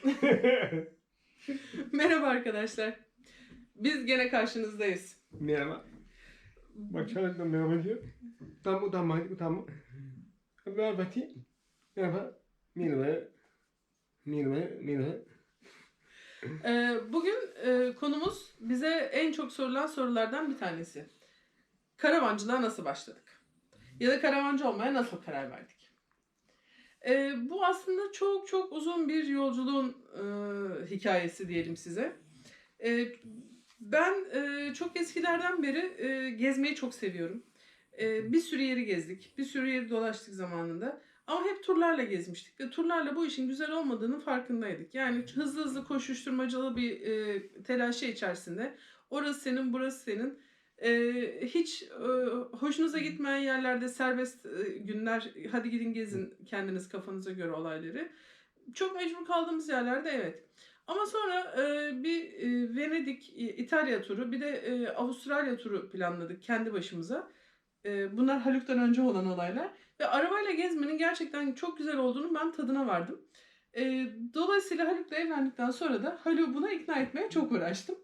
Merhaba arkadaşlar. Biz gene karşınızdayız. Merhaba. Bak çocuklar merhaba diyor. Tam utanma utanma. Ver bakayım. Merhaba. Merhaba. Merhaba. Merhaba. Ee, bugün e, konumuz bize en çok sorulan sorulardan bir tanesi. Karavancılığa nasıl başladık? Ya da karavancı olmaya nasıl karar verdik? Ee, bu aslında çok çok uzun bir yolculuğun e, hikayesi diyelim size. Ee, ben e, çok eskilerden beri e, gezmeyi çok seviyorum. E, bir sürü yeri gezdik, bir sürü yeri dolaştık zamanında. Ama hep turlarla gezmiştik ve turlarla bu işin güzel olmadığının farkındaydık. Yani hızlı hızlı koşuşturmacalı bir e, telaşı içerisinde orası senin, burası senin. E, hiç e, hoşunuza gitmeyen yerlerde serbest e, günler, hadi gidin gezin kendiniz kafanıza göre olayları. Çok mecbur kaldığımız yerlerde evet. Ama sonra e, bir e, Venedik, İtalya turu, bir de e, Avustralya turu planladık kendi başımıza. E, bunlar Haluk'tan önce olan olaylar. Ve arabayla gezmenin gerçekten çok güzel olduğunu ben tadına vardım. E, dolayısıyla Haluk'la evlendikten sonra da Haluk'u buna ikna etmeye çok uğraştım.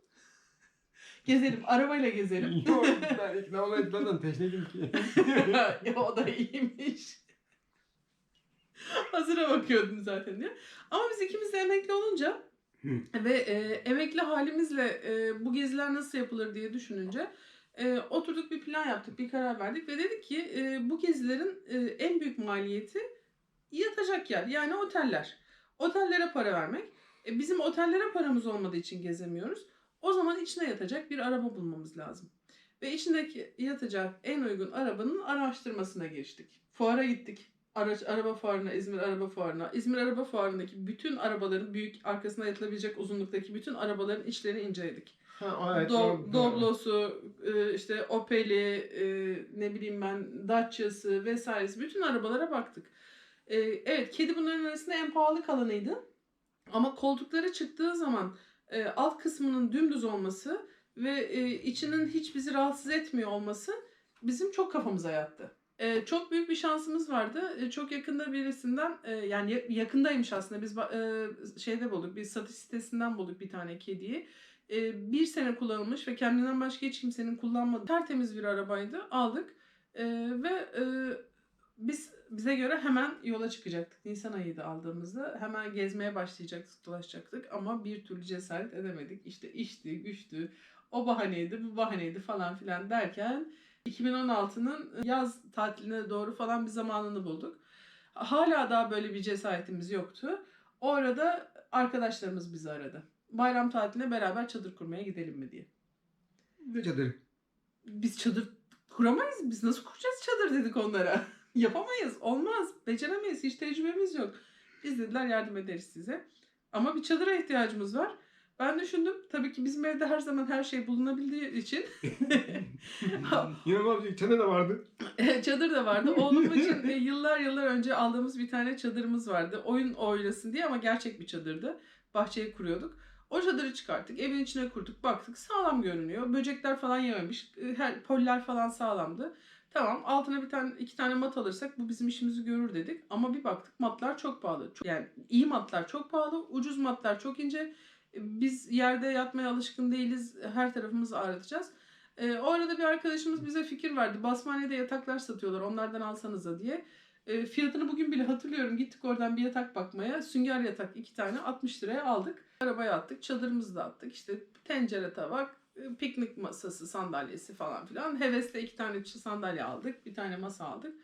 Gezelim, arabayla gezelim. Yok ben ikna olmayı zaten teşnedim ki. ya o da iyiymiş. Hazıra bakıyordum zaten diye. Ama biz ikimiz de emekli olunca ve e, emekli halimizle e, bu geziler nasıl yapılır diye düşününce e, oturduk bir plan yaptık, bir karar verdik ve dedik ki e, bu gezilerin e, en büyük maliyeti yatacak yer yani oteller. Otellere para vermek. E, bizim otellere paramız olmadığı için gezemiyoruz. O zaman içine yatacak bir araba bulmamız lazım. Ve içindeki yatacak en uygun arabanın araştırmasına geçtik. Fuara gittik. Araç, araba fuarına, İzmir Araba Fuarı'na. İzmir Araba Fuarı'ndaki bütün arabaların büyük arkasına yatılabilecek uzunluktaki bütün arabaların içlerini inceledik. Ha, evet, Do-. Doblo'su, e, işte Opel'i, e, ne bileyim ben Dacia'sı vesairesi bütün arabalara baktık. E, Evet kedi bunların arasında en pahalı kalanıydı. Ama koltukları çıktığı zaman e, alt kısmının dümdüz olması ve e, içinin hiç bizi rahatsız etmiyor olması bizim çok kafamıza yattı. E, çok büyük bir şansımız vardı. E, çok yakında birisinden e, yani ya- yakındaymış aslında biz e, şeyde bulduk bir satış sitesinden bulduk bir tane kediyi. E, bir sene kullanılmış ve kendinden başka hiç kimsenin kullanmadığı tertemiz bir arabaydı. Aldık E, ve e, biz bize göre hemen yola çıkacaktık. Nisan ayıydı aldığımızda. Hemen gezmeye başlayacaktık, dolaşacaktık ama bir türlü cesaret edemedik. İşte işti, güçtü, o bahaneydi, bu bahaneydi falan filan derken 2016'nın yaz tatiline doğru falan bir zamanını bulduk. Hala daha böyle bir cesaretimiz yoktu. O arada arkadaşlarımız bizi aradı. Bayram tatiline beraber çadır kurmaya gidelim mi diye. Ne çadır? Biz çadır kuramayız. Biz nasıl kuracağız çadır dedik onlara. Yapamayız. Olmaz. Beceremeyiz. Hiç tecrübemiz yok. Biz dediler yardım ederiz size. Ama bir çadıra ihtiyacımız var. Ben düşündüm. Tabii ki bizim evde her zaman her şey bulunabildiği için Yine abi çadır da vardı. çadır da vardı. Oğlum için e, yıllar yıllar önce aldığımız bir tane çadırımız vardı. Oyun oynasın diye ama gerçek bir çadırdı. Bahçeye kuruyorduk. O çadırı çıkarttık. Evin içine kurduk. Baktık sağlam görünüyor. Böcekler falan yememiş. E, Her, poller falan sağlamdı. Tamam altına bir tane iki tane mat alırsak bu bizim işimizi görür dedik. Ama bir baktık matlar çok pahalı. Yani iyi matlar çok pahalı. Ucuz matlar çok ince. E, Biz yerde yatmaya alışkın değiliz. Her tarafımızı ağrıtacağız. E, o arada bir arkadaşımız bize fikir verdi. Basmane'de yataklar satıyorlar. Onlardan alsanıza diye. E, fiyatını bugün bile hatırlıyorum. Gittik oradan bir yatak bakmaya. Sünger yatak iki tane 60 liraya aldık. Arabaya attık. Çadırımızı da attık. İşte tencere tabak, piknik masası, sandalyesi falan filan. Heves'te iki tane sandalye aldık. Bir tane masa aldık.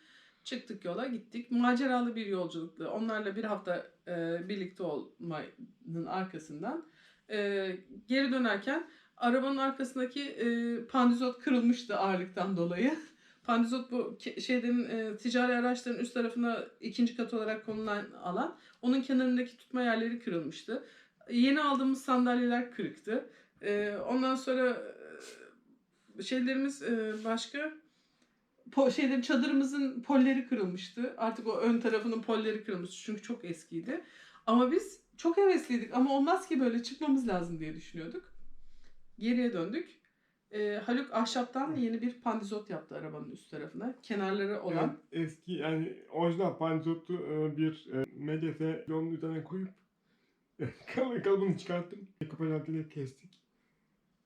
Çıktık yola gittik. Maceralı bir yolculuktu. Onlarla bir hafta e, birlikte olmanın arkasından e, geri dönerken arabanın arkasındaki e, pandizot kırılmıştı ağırlıktan dolayı. Pandizot bu şeylerin e, ticari araçların üst tarafına ikinci kat olarak konulan alan. Onun kenarındaki tutma yerleri kırılmıştı. Yeni aldığımız sandalyeler kırıktı. E, ondan sonra e, şeylerimiz e, başka po şeylerin çadırımızın polleri kırılmıştı. Artık o ön tarafının polleri kırılmıştı çünkü çok eskiydi. Ama biz çok hevesliydik ama olmaz ki böyle çıkmamız lazım diye düşünüyorduk. Geriye döndük. Ee, Haluk ahşaptan yeni bir pandizot yaptı arabanın üst tarafına. Kenarları olan. Evet, eski yani orijinal panzotu e, bir e, MDF yolun üzerine koyup Kal kalıbını çıkarttım. Kapatantıyla kestik.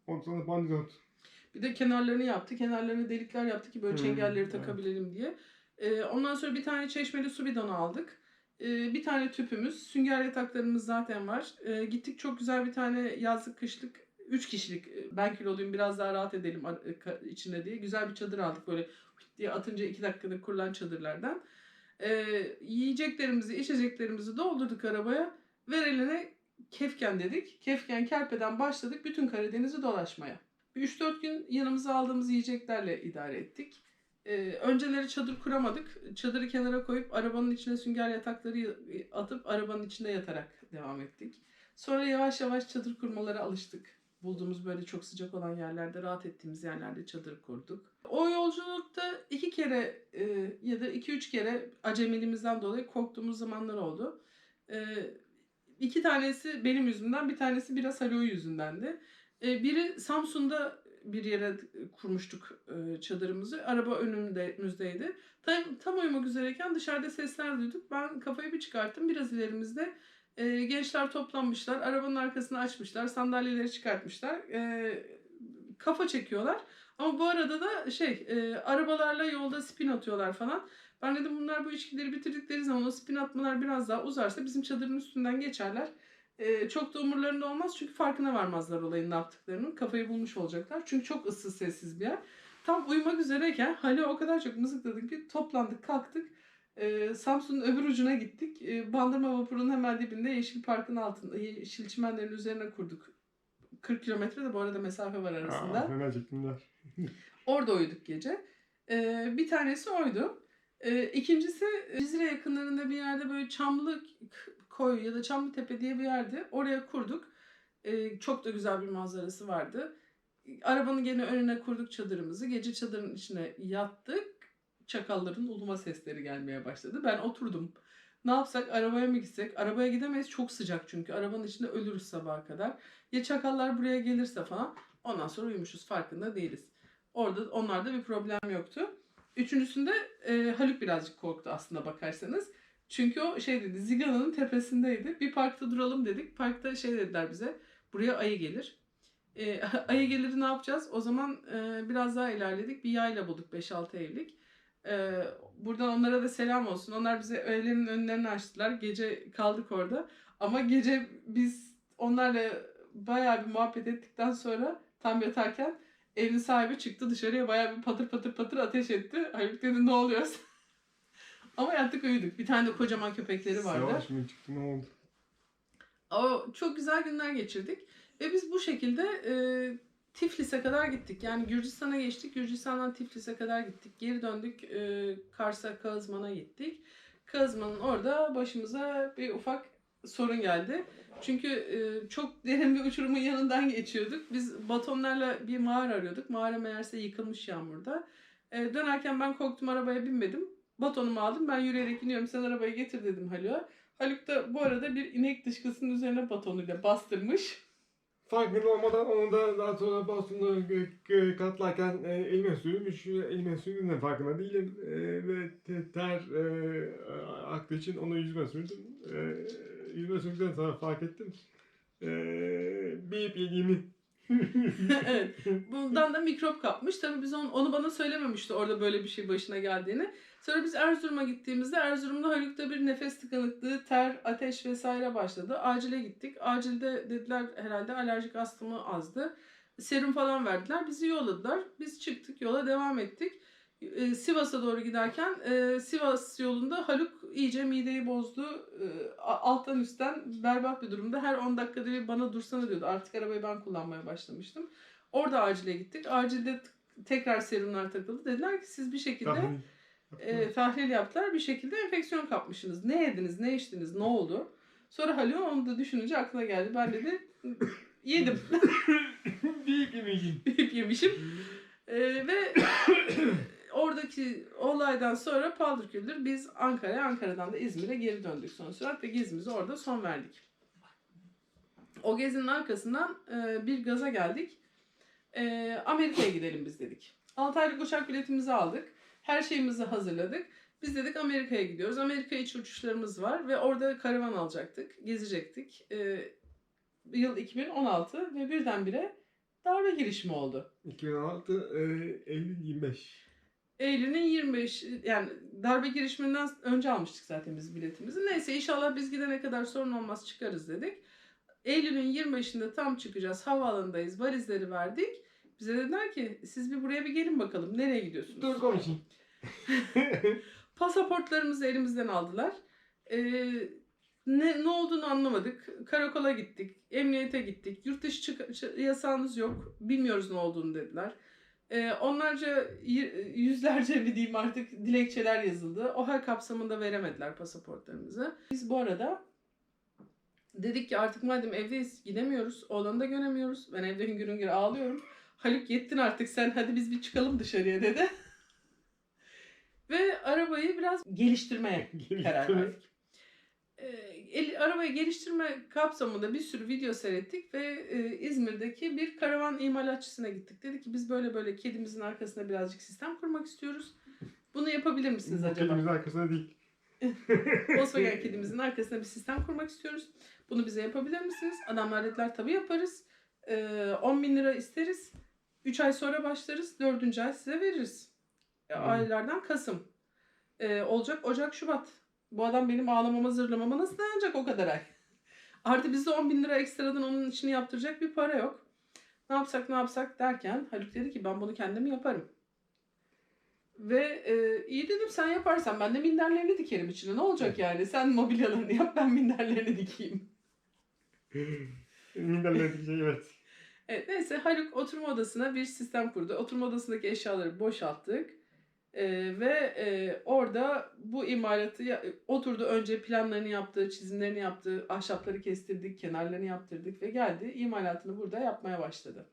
Ondan sonra bandizot. Bir de kenarlarını yaptı. Kenarlarına delikler yaptı ki böyle Hmm, çengelleri evet. takabilelim diye. Ee, ondan sonra bir tane çeşmeli su bidonu aldık. Ee, bir tane tüpümüz, sünger yataklarımız zaten var. Ee, gittik çok güzel bir tane yazlık kışlık 3 kişilik e, ben kiloluyum biraz daha rahat edelim e, içinde diye güzel bir çadır aldık böyle diye atınca 2 dakikada kurulan çadırlardan. Ee, yiyeceklerimizi, içeceklerimizi doldurduk arabaya. Ver eline Kefken dedik. Kefken Kerpe'den başladık bütün Karadeniz'i dolaşmaya. Bir 3-4 gün yanımıza aldığımız yiyeceklerle idare ettik. Ee, önceleri çadır kuramadık. Çadırı kenara koyup arabanın içine sünger yatakları atıp arabanın içinde yatarak devam ettik. Sonra yavaş yavaş çadır kurmalara alıştık. Bulduğumuz böyle çok sıcak olan yerlerde, rahat ettiğimiz yerlerde çadır kurduk. O yolculukta iki kere e, ya da iki üç kere acemiliğimizden dolayı korktuğumuz zamanlar oldu. E, iki tanesi benim yüzümden, bir tanesi biraz Haluk'un yüzündendi. E, biri Samsun'da bir yere kurmuştuk e, çadırımızı. Araba önümüzdeydi. Tam, tam uyumak üzereyken dışarıda sesler duyduk. Ben kafayı bir çıkarttım. Biraz ilerimizde e, gençler toplanmışlar. Arabanın arkasını açmışlar. Sandalyeleri çıkartmışlar. E, kafa çekiyorlar. Ama bu arada da şey e, arabalarla yolda spin atıyorlar falan. Ben dedim bunlar bu içkileri bitirdikleri zaman o spin atmalar biraz daha uzarsa bizim çadırın üstünden geçerler. Ee, çok da umurlarında olmaz çünkü farkına varmazlar olayın ne yaptıklarının. Kafayı bulmuş olacaklar. Çünkü çok ıssız sessiz bir yer. Tam uyumak üzereyken Halil o kadar çok mızıkladık ki toplandık kalktık. Ee, Samsun'un öbür ucuna gittik. Ee, Bandırma vapurunun hemen dibinde Yeşil Park'ın altında, Yeşil Çimenlerin üzerine kurduk. 40 kilometre de bu arada mesafe var arasında. Aa, çektimler. Orada uyuduk gece. Ee, bir tanesi oydu. Ee, ikincisi Cizre yakınlarında bir yerde böyle Çamlı Koy ya da Çamlı Tepe diye bir yerde. Oraya kurduk. Ee, çok da güzel bir manzarası vardı. Arabanın gene önüne kurduk çadırımızı. Gece çadırın içine yattık. Çakalların uluma sesleri gelmeye başladı. Ben oturdum. Ne yapsak arabaya mı gitsek? Arabaya gidemeyiz çok sıcak çünkü. Arabanın içinde ölürüz sabaha kadar. Ya çakallar buraya gelirse falan. Ondan sonra uyumuşuz farkında değiliz. Orada onlarda bir problem yoktu. Üçüncüsünde e, Haluk birazcık korktu aslında bakarsanız. Çünkü o şey dedi Zigana'nın tepesindeydi. Bir parkta duralım dedik. Parkta şey dediler bize buraya ayı gelir. E, ayı gelir ne yapacağız? O zaman e, biraz daha ilerledik. Bir yayla bulduk 5-6 evlik. E, buradan onlara da selam olsun. Onlar bize öğlenin önlerini açtılar. Gece kaldık orada. Ama gece biz onlarla bayağı bir muhabbet ettikten sonra tam yatarken evin sahibi çıktı dışarıya bayağı bir patır patır patır ateş etti. Haluk dedi ne oluyor? Ama yattık uyuduk. Bir tane de kocaman köpekleri vardı. Savaş mı çıktı ne oldu? O çok güzel günler geçirdik. Ve biz bu şekilde e, Tiflis'e kadar gittik. Yani Gürcistan'a geçtik. Gürcistan'dan Tiflis'e kadar gittik. Geri döndük. E, Kars'a, Kağızman'a gittik. Kağızman'ın orada başımıza bir ufak sorun geldi. Çünkü e, çok derin bir uçurumun yanından geçiyorduk. Biz batonlarla bir mağara arıyorduk. Mağara meğerse yıkılmış yağmurda. E, dönerken ben korktum arabaya binmedim. Batonumu aldım. Ben yürüyerek iniyorum. Sen arabayı getir dedim Haluk'a. Haluk da bu arada bir inek dışkısının üzerine batonuyla bastırmış. Farkında olmadan onu da daha sonra Boston'da katlarken e, elime sürmüş. Elime sürdüğünün de farkında değilim. E, ve te- ter e, aktığı için onu yüzüme sürdüm. E, yüzüme sürdükten sonra fark ettim. E, bip yediğimi. evet. Bundan da mikrop kapmış. Tabii biz onu, onu bana söylememişti orada böyle bir şey başına geldiğini. Sonra biz Erzurum'a gittiğimizde Erzurum'da Haluk'ta bir nefes tıkanıklığı, ter, ateş vesaire başladı. Acile gittik. Acilde dediler herhalde alerjik astımı azdı. Serum falan verdiler. Bizi yolladılar. Biz çıktık yola devam ettik. Ee, Sivas'a doğru giderken e, Sivas yolunda Haluk iyice mideyi bozdu. E, a- alttan üstten berbat bir durumda. Her 10 dakikada bir bana dursana diyordu. Artık arabayı ben kullanmaya başlamıştım. Orada acile gittik. Acilde tekrar serumlar takıldı. Dediler ki siz bir şekilde Tahmin. E, tahlil yaptılar. Bir şekilde enfeksiyon kapmışsınız. Ne yediniz, ne içtiniz, ne oldu? Sonra Haluk onu da düşününce aklına geldi. Ben dedi yedim. Bip yemişim. Hep yemişim. E, ve oradaki olaydan sonra paldır küldür biz Ankara'ya, Ankara'dan da İzmir'e geri döndük son sürat ve gezimize orada son verdik. O gezinin arkasından e, bir gaza geldik. E, Amerika'ya gidelim biz dedik. 6 aylık uçak biletimizi aldık. Her şeyimizi hazırladık. Biz dedik Amerika'ya gidiyoruz. Amerika içi uçuşlarımız var ve orada karavan alacaktık, gezecektik. Ee, yıl 2016 ve birdenbire darbe girişimi oldu. 2016 e, Eylül 25. Eylül'ün 25 yani darbe girişiminden önce almıştık zaten biz biletimizi. Neyse inşallah biz gidene kadar sorun olmaz çıkarız dedik. Eylül'ün 25'inde tam çıkacağız. Havaalanındayız. Valizleri verdik. Bize dediler ki siz bir buraya bir gelin bakalım. Nereye gidiyorsunuz? Dur konuşayım. Pasaportlarımızı elimizden aldılar. Ee, ne, ne olduğunu anlamadık. Karakola gittik. Emniyete gittik. Yurt dışı çık- yasağınız yok. Bilmiyoruz ne olduğunu dediler. Ee, onlarca yüzlerce mi diyeyim artık dilekçeler yazıldı. OHA kapsamında veremediler pasaportlarımızı. Biz bu arada dedik ki artık madem evdeyiz gidemiyoruz. Oğlanı da göremiyoruz. Ben evde hüngür hüngür ağlıyorum. Haluk yettin artık sen hadi biz bir çıkalım dışarıya dedi. Ve arabayı biraz geliştirmeye karar verdik. Ee, el, arabayı geliştirme kapsamında bir sürü video seyrettik ve e, İzmir'deki bir karavan imalatçısına gittik. Dedi ki biz böyle böyle kedimizin arkasına birazcık sistem kurmak istiyoruz. Bunu yapabilir misiniz Bu acaba? Kedimizin arkasında değil. Volkswagen kedimizin arkasına bir sistem kurmak istiyoruz. Bunu bize yapabilir misiniz? Adamlar dediler tabii yaparız. Ee, 10 bin lira isteriz. 3 ay sonra başlarız. 4. ay size veririz. E, Hmm. Aylardan Kasım. Ee, olacak Ocak, Şubat. Bu adam benim ağlamama zırlamama nasıl dayanacak o kadar ay? Artı bizde 10 bin lira ekstradan onun işini yaptıracak bir para yok. Ne yapsak ne yapsak derken Haluk dedi ki ben bunu kendim yaparım. Ve e, iyi dedim sen yaparsan ben de minderlerini dikerim içine. Ne olacak yani? Sen mobilyalarını yap ben minderlerini dikeyim. Minderlerdeki şey evet. Evet neyse Haluk oturma odasına bir sistem kurdu. Oturma odasındaki eşyaları boşalttık. E, ve e, orada bu imalatı ya- oturdu önce planlarını yaptı, çizimlerini yaptı, ahşapları kestirdik, kenarlarını yaptırdık ve geldi imalatını burada yapmaya başladı.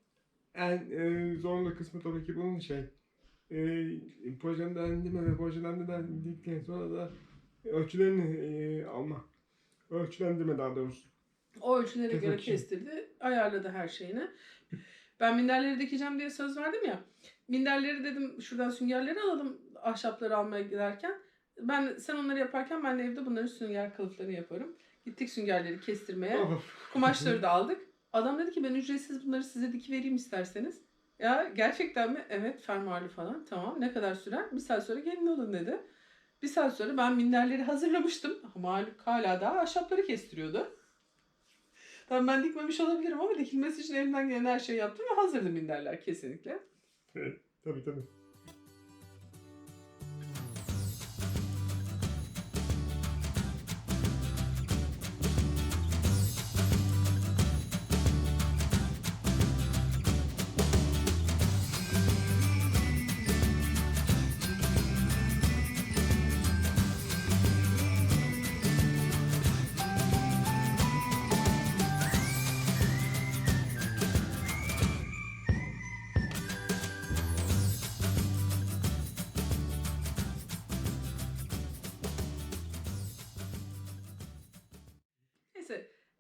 En e, zorlu kısmı tabii ki bunun şey. E, projelendirme ve projelendirdikten sonra da ölçülerini e, alma. Ölçülendirme daha doğrusu. O ölçülere göre kestirdi. Ayarladı her şeyini. Ben minderleri dikeceğim diye söz verdim ya. Minderleri dedim şuradan süngerleri alalım ahşapları almaya giderken. Ben sen onları yaparken ben de evde bunların sünger kılıflarını yaparım. Gittik süngerleri kestirmeye. Kumaşları da aldık. Adam dedi ki ben ücretsiz bunları size dikivereyim isterseniz. Ya gerçekten mi? Evet fermuarlı falan. Tamam ne kadar sürer? Bir saat sonra gelin alın dedi. Bir saat sonra ben minderleri hazırlamıştım. Ama hala daha ahşapları kestiriyordu. Tamam ben dikmemiş olabilirim ama dikilmesi için elimden gelen her şeyi yaptım ve hazırdı minderler kesinlikle. Tabii tabii.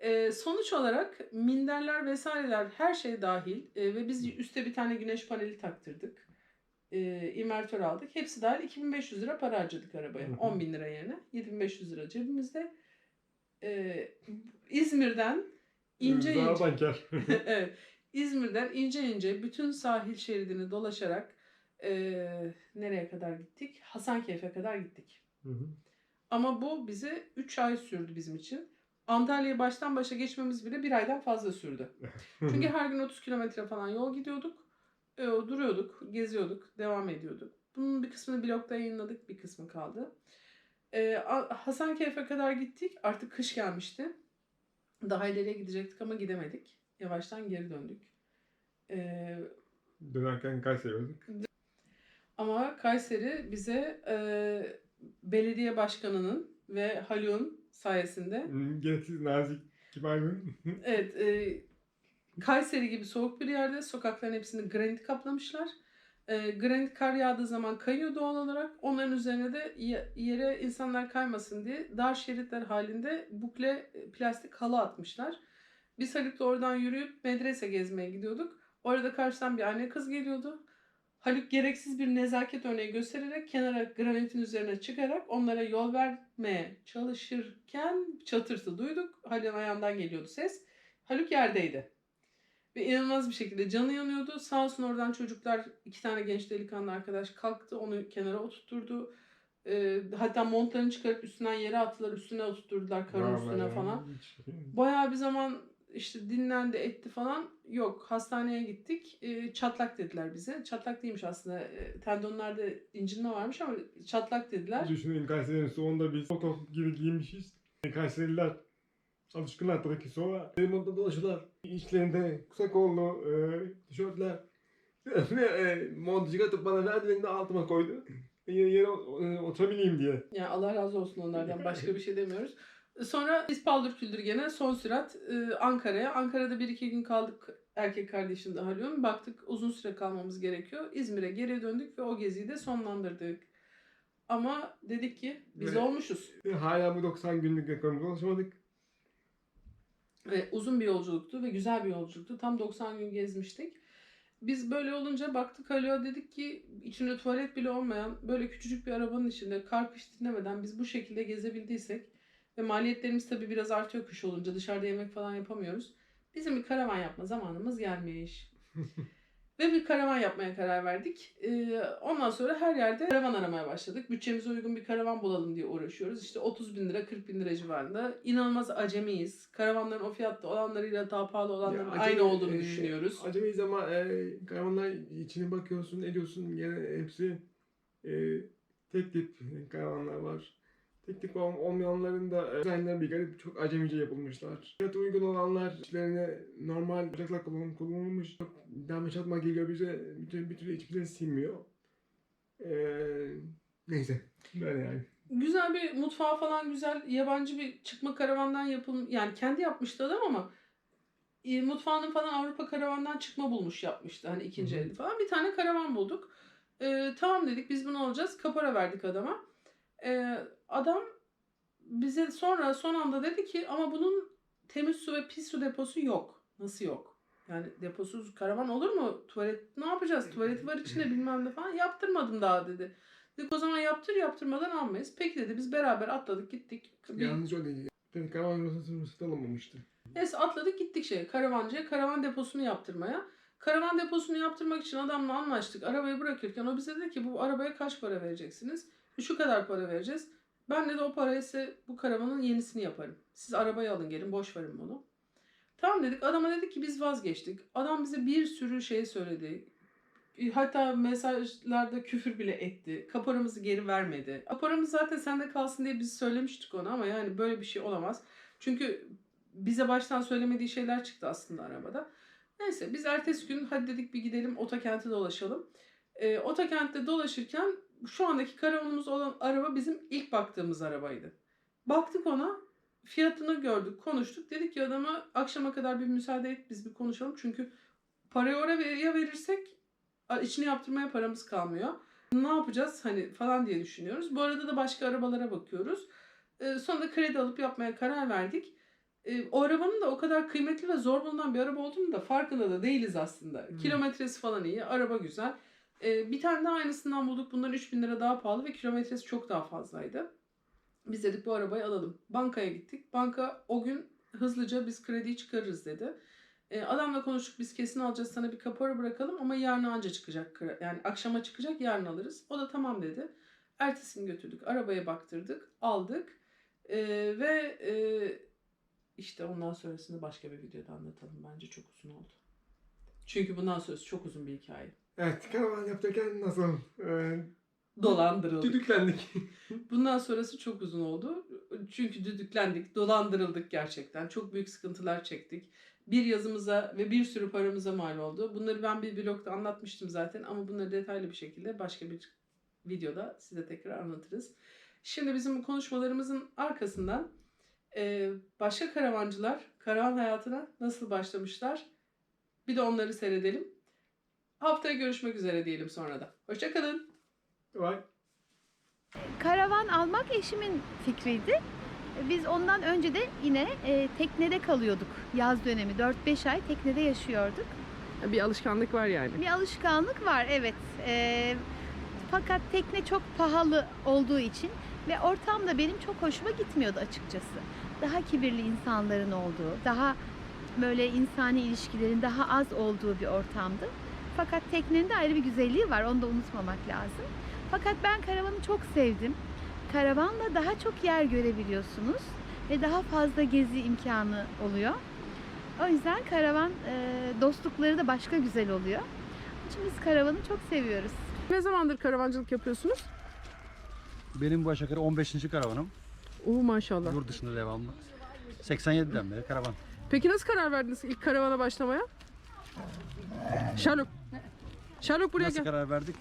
E, sonuç olarak minderler vesaireler her şey dahil e, ve biz üste bir tane güneş paneli taktırdık. E, invertör aldık. Hepsi dahil 2500 lira para harcadık arabaya. Hı hı. 10 bin lira yerine. 7500 lira cebimizde. E, İzmir'den ince ince Zarardan kar. evet. İzmir'den ince ince bütün sahil şeridini dolaşarak eee, nereye kadar gittik? Hasankeyf'e kadar gittik. Hı hı. Ama bu bize 3 ay sürdü bizim için. Antalya'yı baştan başa geçmemiz bile bir aydan fazla sürdü. Çünkü her gün 30 kilometre falan yol gidiyorduk. E, duruyorduk, geziyorduk, devam ediyorduk. Bunun bir kısmını blogda yayınladık, bir kısmı kaldı. E, Hasankeyf'e kadar gittik. Artık kış gelmişti. Daha ileriye gidecektik ama gidemedik. Yavaştan geri döndük. E, Dönerken Kayseri olduk. ama Kayseri bize e, belediye başkanının ve Haluk'un sayesinde Gereksiz nazik kibar bir. Evet, e, Kayseri gibi soğuk bir yerde sokakların hepsini granit kaplamışlar. E, granit kar yağdığı zaman kayıyor doğal olarak. Onların üzerine de ye- yere insanlar kaymasın diye dar şeritler halinde bukle e, plastik halı atmışlar. Biz Haluk'la oradan yürüyüp medrese gezmeye gidiyorduk. Orada karşıdan bir anne kız geliyordu. Haluk gereksiz bir nezaket örneği göstererek kenara granitin üzerine çıkarak onlara yol vermeye çalışırken çatırtı duyduk. Haluk'un ayağından geliyordu ses. Haluk yerdeydi. Ve inanılmaz bir şekilde canı yanıyordu. Sağ olsun oradan çocuklar, iki tane genç delikanlı arkadaş kalktı. Onu kenara oturtturdu. Ee, hatta montlarını çıkarıp üstünden yere attılar. Üstüne oturtturdular karın üstüne falan. Bayağı bir zaman işte dinlendi etti falan. Yok hastaneye gittik. Ee, çatlak dediler bize. Çatlak değilmiş aslında. Ee, tendonlarda incinme varmış ama çatlak dediler. Düşünün Kayseri'nin soğunda biz top gibi giymişiz. Kayseriler alışkınlar tabii ki soğuğa. Benim orada dolaşıyorlar. İçlerinde kısa kollu e, tişörtler. E, montu çıkartıp bana verdi beni de altıma koydu. Yere, yere e, oturabileyim diye. Yani Allah razı olsun onlardan başka bir şey demiyoruz. Sonra biz paldır küldür gene son sürat e, Ankara'ya. Ankara'da bir iki gün kaldık erkek kardeşim de Haluk'un. Baktık uzun süre kalmamız gerekiyor. İzmir'e geri döndük ve o geziyi de sonlandırdık. Ama dedik ki biz Evet. olmuşuz. Hala bu 90 günlük rekorumuza ulaşamadık. Ve uzun bir yolculuktu ve güzel bir yolculuktu. Tam 90 gün gezmiştik. Biz böyle olunca baktık Haluk'a dedik ki içinde tuvalet bile olmayan böyle küçücük bir arabanın içinde kar kış dinlemeden biz bu şekilde gezebildiysek ve maliyetlerimiz tabii biraz artıyor kış olunca dışarıda yemek falan yapamıyoruz. Bizim bir karavan yapma zamanımız gelmiş. ve bir karavan yapmaya karar verdik. Ee, ondan sonra her yerde karavan aramaya başladık. Bütçemize uygun bir karavan bulalım diye uğraşıyoruz. İşte 30 bin lira 40 bin lira civarında. İnanılmaz acemiyiz. Karavanların o fiyatta olanlarıyla daha pahalı olanların Ya acemi- aynı olduğunu e, düşünüyoruz. Acemiyiz ama e, karavanlar içine bakıyorsun, ediyorsun. Gene hepsi e, tek tip karavanlar var. Tek tip ol- olmayanların da e, dizaynları bir garip çok acemice yapılmışlar. Fiyatı uygun olanlar içlerine normal bacaklar kullan- kullanılmış. Çok derme çatma geliyor bize. Bir türlü, bir türlü içimize sinmiyor. E, neyse. Böyle yani. Güzel bir mutfağı falan güzel. Yabancı bir çıkma karavandan yapılmış. Yani kendi yapmıştı adam ama e, mutfağının falan Avrupa karavandan çıkma bulmuş yapmıştı. Hani ikinci Hı hı. elde falan. Bir tane karavan bulduk. E, tamam dedik biz bunu alacağız. Kapora verdik adama. E, adam bize sonra son anda dedi ki ama bunun temiz su ve pis su deposu yok. Nasıl yok? Yani deposuz karavan olur mu? Tuvalet ne yapacağız? Tuvaleti var içinde bilmem ne falan. Yaptırmadım daha dedi. Dedik o zaman yaptır yaptırmadan almayız. Peki dedi biz beraber atladık gittik. Bir- Yalnız o değil. Yani karavan ruhsatı alınmamıştı. Neyse atladık gittik şeye karavancıya karavan deposunu yaptırmaya. Karavan deposunu yaptırmak için adamla anlaştık. Arabayı bırakırken o bize dedi ki bu arabaya kaç para vereceksiniz? Şu kadar para vereceğiz. Ben de o parayı ise bu karavanın yenisini yaparım. Siz arabayı alın gelin boş verin bunu. Tamam dedik. Adama dedik ki biz vazgeçtik. Adam bize bir sürü şey söyledi. Hatta mesajlarda küfür bile etti. Kaporamızı geri vermedi. Kaporamız zaten sende kalsın diye biz söylemiştik ona ama yani böyle bir şey olamaz. Çünkü bize baştan söylemediği şeyler çıktı aslında arabada. Neyse biz ertesi gün hadi dedik bir gidelim Otakent'e dolaşalım. Ee, Otakent'te dolaşırken şu andaki karavanımız olan araba bizim ilk baktığımız arabaydı. Baktık ona fiyatını gördük konuştuk. Dedik ki adama akşama kadar bir müsaade et biz bir konuşalım. Çünkü parayı oraya verirsek içini yaptırmaya paramız kalmıyor. Ne yapacağız hani falan diye düşünüyoruz. Bu arada da başka arabalara bakıyoruz. Ee, sonra kredi alıp yapmaya karar verdik. Ee, o arabanın da o kadar kıymetli ve zor bulunan bir araba olduğunu da farkında da değiliz aslında. Hmm. Kilometresi falan iyi, araba güzel. Ee, bir tane daha aynısından bulduk. Bundan 3000 lira daha pahalı ve kilometresi çok daha fazlaydı. Biz dedik bu arabayı alalım. Bankaya gittik. Banka o gün hızlıca biz krediyi çıkarırız dedi. Ee, adamla konuştuk biz kesin alacağız sana bir kapora bırakalım ama yarın anca çıkacak. Yani akşama çıkacak yarın alırız. O da tamam dedi. Ertesini götürdük. Arabaya baktırdık. Aldık. Ee, ve e, işte ondan sonrasını başka bir videoda anlatalım. Bence çok uzun oldu. Çünkü bundan sonrası çok uzun bir hikaye. Evet karavan yaptırırken nasıl e, Dolandırıldık. düdüklendik. Bundan sonrası çok uzun oldu. Çünkü düdüklendik, dolandırıldık gerçekten. Çok büyük sıkıntılar çektik. Bir yazımıza ve bir sürü paramıza mal oldu. Bunları ben bir blogda anlatmıştım zaten ama bunları detaylı bir şekilde başka bir videoda size tekrar anlatırız. Şimdi bizim bu konuşmalarımızın arkasından e, başka karavancılar karavan hayatına nasıl başlamışlar bir de onları seyredelim. Haftaya görüşmek üzere diyelim sonra da. Hoşçakalın. Vay. Karavan almak eşimin fikriydi. Biz ondan önce de yine e, teknede kalıyorduk. Yaz dönemi 4-5 ay teknede yaşıyorduk. Bir alışkanlık var yani. Bir alışkanlık var evet. Ee, fakat tekne çok pahalı olduğu için ve ortam da benim çok hoşuma gitmiyordu açıkçası. Daha kibirli insanların olduğu, daha böyle insani ilişkilerin daha az olduğu bir ortamdı. Fakat teknenin de ayrı bir güzelliği var. Onu da unutmamak lazım. Fakat ben karavanı çok sevdim. Karavanla daha çok yer görebiliyorsunuz ve daha fazla gezi imkanı oluyor. O yüzden karavan e, dostlukları da başka güzel oluyor. İçin biz karavanı çok seviyoruz. Ne zamandır karavancılık yapıyorsunuz? Benim bu aşağı yukarı 15. karavanım. Oo maşallah. Yurt dışında devamlı. 87'den beri karavan. Peki nasıl karar verdiniz ilk karavana başlamaya? Sherlock. Sherlock buraya Nasıl gel. karar verdik?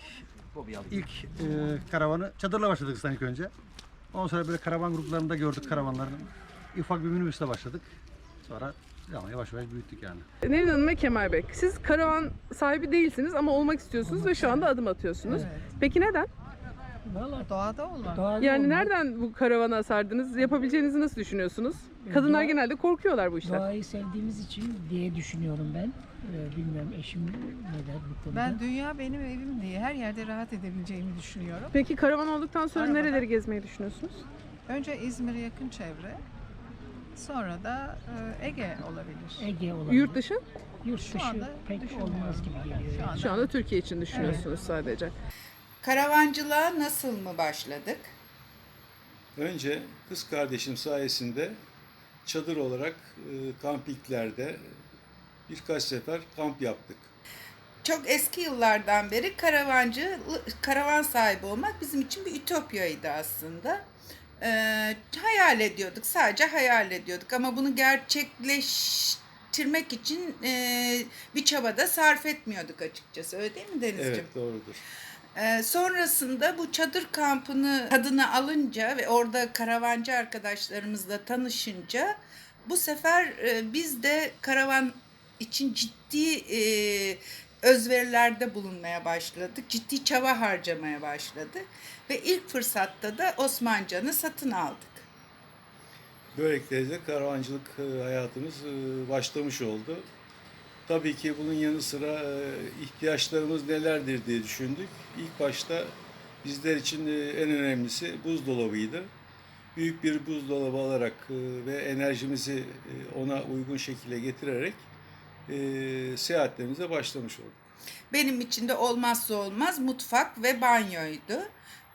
İlk e, karavanı çadırla başladık ilk önce. Ondan sonra böyle karavan gruplarında gördük karavanlarını. Ufak bir minibüsle başladık. Sonra ama yavaş yavaş büyüttük yani. Nevin Hanım ve Kemal Bey. Siz karavan sahibi değilsiniz ama olmak istiyorsunuz ve şu anda adım atıyorsunuz. Peki neden? Valla Doğada olan. doğada Yani olmak, nereden bu karavana sardınız? Yapabileceğinizi nasıl düşünüyorsunuz? Kadınlar doğa- genelde korkuyorlar bu işten. Doğayı sevdiğimiz için diye düşünüyorum ben. Ee, bilmiyorum eşim ne der bu konuda. Ben dünya benim evim diye her yerde rahat edebileceğimi düşünüyorum. Peki karavan olduktan sonra Arabada. nereleri gezmeyi düşünüyorsunuz? Önce İzmir'e yakın çevre. Sonra da e, Ege olabilir. Ege olan Yurt dışı? yurt Şu dışı anda pek düşünmüyorum. olmaz gibi geliyor. Şu yani. anda. Şu anda Türkiye için düşünüyorsunuz sadece. Karavancılığa nasıl mı başladık? Önce kız kardeşim sayesinde çadır olarak e, kampiklerde birkaç sefer kamp yaptık. Çok eski yıllardan beri karavancı, karavan sahibi olmak bizim için bir ütopyaydı aslında. Ee, hayal ediyorduk, sadece hayal ediyorduk ama bunu gerçekleştirmek için e, bir çabada sarf etmiyorduk açıkçası. Öyle değil mi Denizciğim? Evet doğrudur. Ee, sonrasında bu çadır kampını adını alınca ve orada karavancı arkadaşlarımızla tanışınca bu sefer e, biz de karavan için ciddi e, özverilerde bulunmaya başladık. Ciddi çaba harcamaya başladık. Ve ilk fırsatta da Osmancan'ı satın aldık. Böylelikle de karavancılık e, hayatımız başlamış oldu. Tabii ki bunun yanı sıra e, ihtiyaçlarımız nelerdir diye düşündük. İlk başta bizler için e, en önemlisi buzdolabıydı. Büyük bir buzdolabı alarak e, ve enerjimizi e, ona uygun şekilde getirerek e, seyahatlerimize başlamış olduk. Benim için de olmazsa olmaz mutfak ve banyoydu.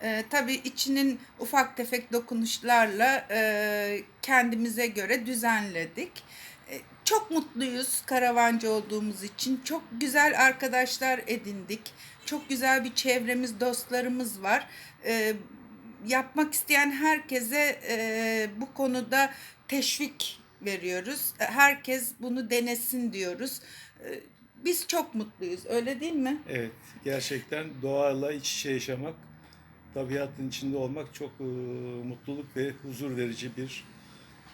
Ee, tabii içinin ufak tefek dokunuşlarla e, kendimize göre düzenledik. Çok mutluyuz karavancı olduğumuz için. Çok güzel arkadaşlar edindik. Çok güzel bir çevremiz, dostlarımız var. E, yapmak isteyen herkese e, bu konuda teşvik veriyoruz. Herkes bunu denesin diyoruz. E, biz çok mutluyuz, öyle değil mi? Evet, gerçekten doğayla iç içe yaşamak, tabiatın içinde olmak çok e, mutluluk ve huzur verici bir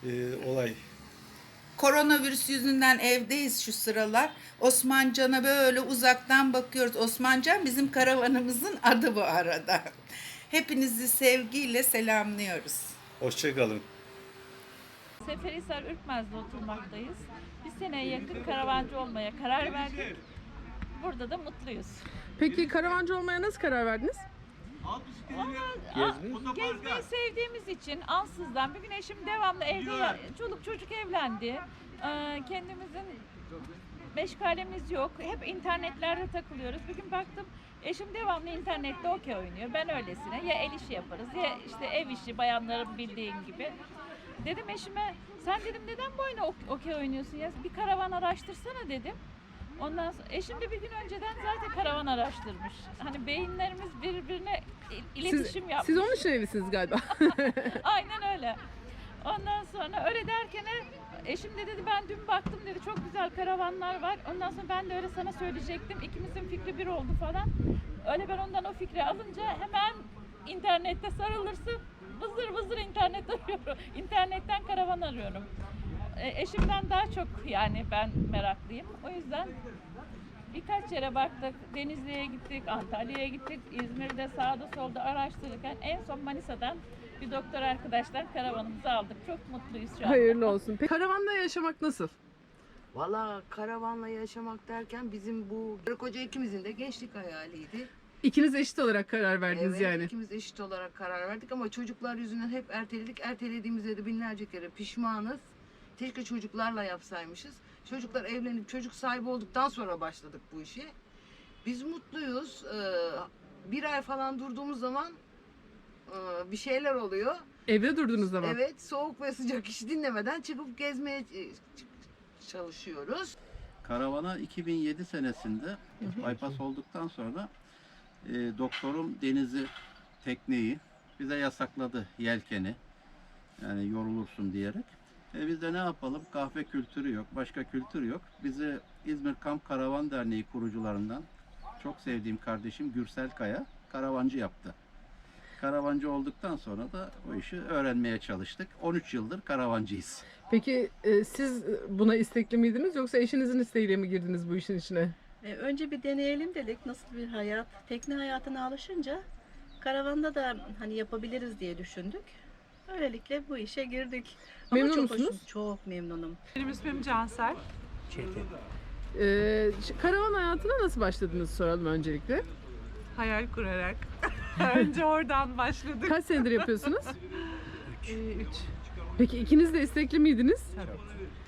e, olay. Koronavirüs yüzünden evdeyiz şu sıralar. Osmancan'a böyle uzaktan bakıyoruz. Osmancan bizim karavanımızın adı bu arada. Hepinizi sevgiyle selamlıyoruz. Hoşçakalın. Seferihisar Ürkmez'de oturmaktayız. Bir seneye yakın karavancı olmaya karar verdik. Burada da mutluyuz. Peki karavancı olmaya nasıl karar verdiniz? Gezmeyi sevdiğimiz için ansızdan bir gün eşim devamlı evde çoluk çocuk evlendi. Ee, kendimizin meşgalemiz yok. Hep internetlerde takılıyoruz. Bir gün baktım eşim devamlı internette okey oynuyor. Ben öylesine ya el işi yaparız ya işte ev işi bayanların bildiğin gibi. Dedim eşime sen dedim neden bu oyunu ok- okey oynuyorsun ya bir karavan araştırsana dedim. Ondan sonra eşim de bir gün önceden zaten karavan araştırmış. Hani beyinlerimiz birbirine il- iletişim yapmış. Siz onun için evlisiniz galiba. Aynen öyle. Ondan sonra öyle derken eşim de dedi ben dün baktım dedi çok güzel karavanlar var. Ondan sonra ben de öyle sana söyleyecektim. İkimizin fikri bir oldu falan. Öyle ben ondan o fikri alınca hemen internette sarılırsın. Vızır vızır internet arıyorum. İnternetten karavan arıyorum. E, eşimden daha çok yani ben meraklıyım. O yüzden birkaç yere baktık. Denizli'ye gittik, Antalya'ya gittik, İzmir'de sağda solda araştırırken en son Manisa'dan bir doktor arkadaşlar karavanımızı aldık. Çok mutluyuz şu an. Hayırlı olsun. Peki, karavanda yaşamak nasıl? Valla karavanla yaşamak derken bizim bu koca ikimizin de gençlik hayaliydi. İkiniz eşit olarak karar verdiniz evet, yani. ikimiz eşit olarak karar verdik ama çocuklar yüzünden hep erteledik. Ertelediğimizde de binlerce kere pişmanız. Keşke çocuklarla yapsaymışız. Çocuklar evlenip çocuk sahibi olduktan sonra başladık bu işe. Biz mutluyuz. Ee, bir ay falan durduğumuz zaman e, bir şeyler oluyor. Evde durduğunuz zaman. Evet, soğuk ve sıcak hiç dinlemeden çıkıp gezmeye e, çalışıyoruz. Karavana 2007 senesinde bypass olduktan sonra e, doktorum denizi, tekneyi bize yasakladı yelkeni. Yani yorulursun diyerek. E biz de ne yapalım? Kahve kültürü yok, başka kültür yok. Bizi İzmir Kamp Karavan Derneği kurucularından çok sevdiğim kardeşim Gürsel Kaya karavancı yaptı. Karavancı olduktan sonra da o işi öğrenmeye çalıştık. 13 yıldır karavancıyız. Peki e, siz buna istekli miydiniz yoksa eşinizin isteğiyle mi girdiniz bu işin içine? E, önce bir deneyelim dedik nasıl bir hayat. Tekne hayatına alışınca karavanda da hani yapabiliriz diye düşündük. Öylelikle bu işe girdik. Ama Memnun çok musunuz? hoşum- çok memnunum. Benim ismim Cansel. E, ş- karavan hayatına nasıl başladınız soralım öncelikle. Hayal kurarak. Önce oradan başladık. Kaç senedir yapıyorsunuz? Ee, üç. Peki ikiniz de istekli miydiniz?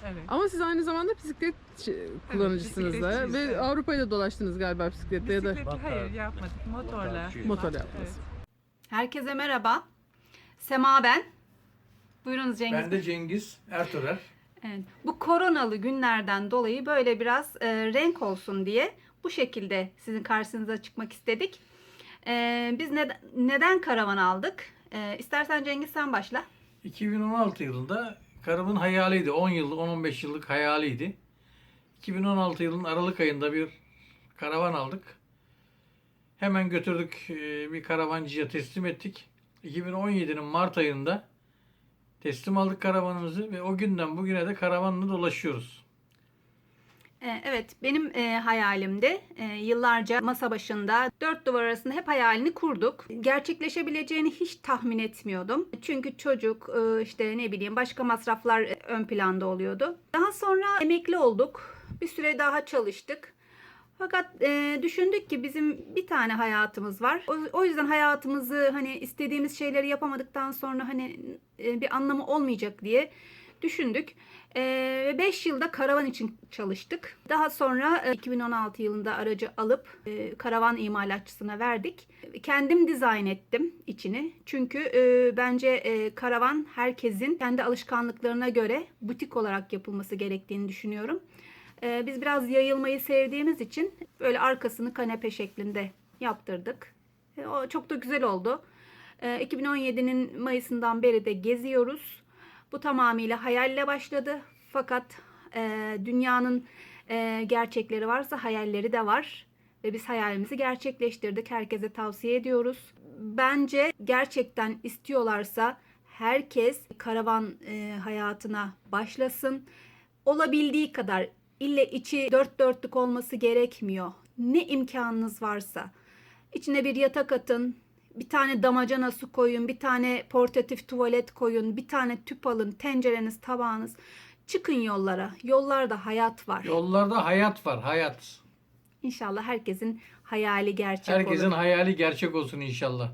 Evet. Ama siz aynı zamanda bisiklet ç- kullanıcısınız da bisikletçiyiz, ve evet. Avrupa'yı da dolaştınız galiba bisikletle ya da Bisikleti hayır yapmadık. Motorla. motor yaptınız. Evet. Herkese merhaba. Sema ben. Buyurunuz Cengiz. Ben de Cengiz Ertuğrul. Evet. Bu koronalı günlerden dolayı böyle biraz e, renk olsun diye bu şekilde sizin karşınıza çıkmak istedik. E, biz neden, neden karavan aldık? E, istersen Cengiz sen başla. 2016 yılında karımın hayaliydi. 10 yıllık, 10-15 yıllık hayaliydi. 2016 yılının Aralık ayında bir karavan aldık. Hemen götürdük e, bir karavancıya teslim ettik. 2017'nin Mart ayında teslim aldık karavanımızı ve o günden bugüne de karavanla dolaşıyoruz. E, Evet, benim e, hayalimde e, yıllarca masa başında dört duvar arasında hep hayalini kurduk. Gerçekleşebileceğini hiç tahmin etmiyordum. Çünkü çocuk, e, işte ne bileyim başka masraflar e, ön planda oluyordu. Daha sonra emekli olduk. Bir süre daha çalıştık. Fakat e, düşündük ki bizim bir tane hayatımız var. O, o yüzden hayatımızı hani istediğimiz şeyleri yapamadıktan sonra hani e, bir anlamı olmayacak diye düşündük. E, Ve 5 yılda karavan için çalıştık. Daha sonra e, 2016 yılında aracı alıp e, karavan imalatçısına verdik. Kendim dizayn ettim içini. Çünkü e, bence e, karavan herkesin kendi alışkanlıklarına göre butik olarak yapılması gerektiğini düşünüyorum. E, Biz biraz yayılmayı sevdiğimiz için böyle arkasını kanepe şeklinde yaptırdık. E, O çok da güzel oldu. E, 2017'nin Mayıs'ından beri de geziyoruz. Bu tamamıyla hayalle başladı. Fakat e, dünyanın e, gerçekleri varsa hayalleri de var. Ve biz hayalimizi gerçekleştirdik. Herkese tavsiye ediyoruz. Bence gerçekten istiyorlarsa herkes karavan e, hayatına başlasın. Olabildiği kadar ille içi dört dörtlük olması gerekmiyor. Ne imkanınız varsa. İçine bir yatak atın, bir tane damacana su koyun, bir tane portatif tuvalet koyun, bir tane tüp alın, tencereniz, tabağınız. Çıkın yollara. Yollarda hayat var. Yollarda hayat var, hayat. İnşallah herkesin hayali gerçek Herkesin olur. hayali gerçek olsun inşallah.